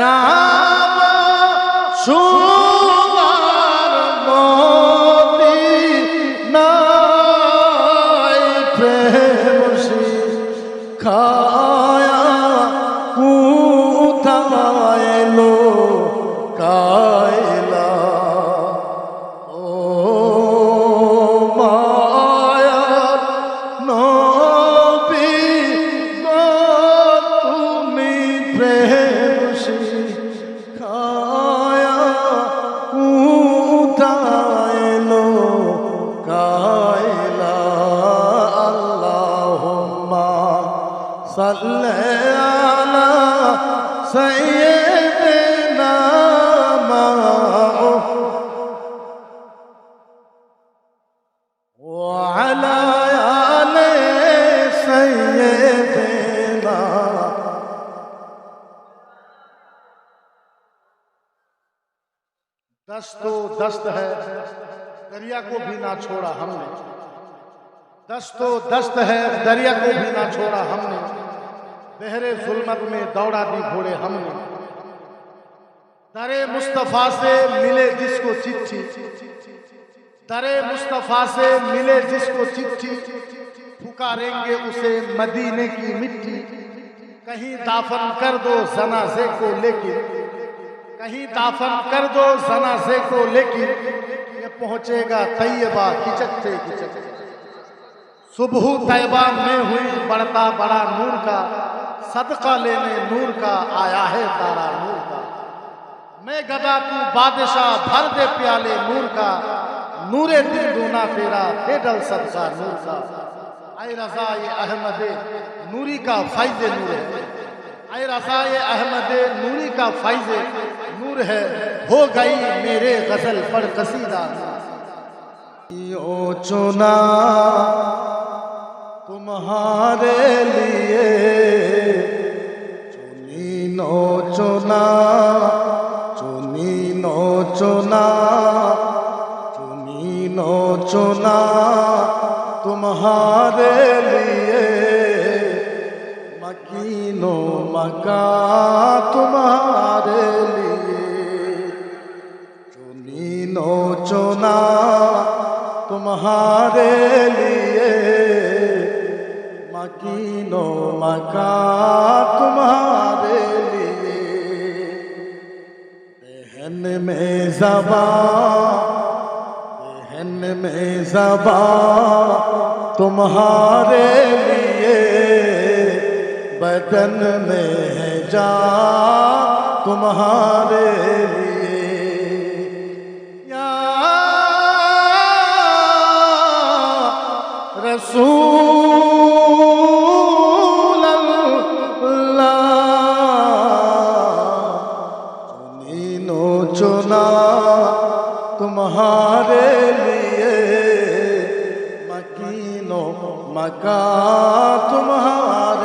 তা صلی علی سیدنا معه وعلى دست دست ہے دریا کو بھی نہ چھوڑا ہم نے دست و دست ہے، دریا کو بھی نہ چھوڑا ہم نے۔ بہرے ظلمت میں دوڑا دی گھوڑے ہم نے۔ درے مصطفیٰ سے ملے جس کو چٹھی۔ درے مصطفیٰ سے ملے جس کو چٹھی۔ پکاریں گے اسے مدینے کی مٹی۔ کہیں دافن کر دو زنازے کو لیکن کہیں دافن کر دو زنازے کو لیکن یہ پہنچے گا طیبہ، کھچکتے کھچکتے۔ صبح طیبہ میں ہوئی، بڑھتا بڑا نور کا، صدقہ لینے نور کا، آیا ہے تارا نور کا۔ میں گدا تو بادشاہ بھر دے پیالے نور کا، نور دل دونا تیرا دے صدقہ نور کا۔ اے رضا یہ احمد، نوری کا فائز نور ہے۔ اے رضا یہ احمد، نوری کا فائز نور ہے۔ ہو گئی میرے غزل پر قصیدہ او چنا تمہارے لیے چنی نو چنا چنی نو چنا چنی نو چنا تمہارے لیے مکینو مکا تمہارے لیے چنی نو مکینو مکا تمہارے لیے۔ بہن میں زبان، بہن میں زبان تمہارے لیے۔ بدن میں ہے جان تمہارے چنینو چنا تمہارے لیے مکینو مکا تمہارے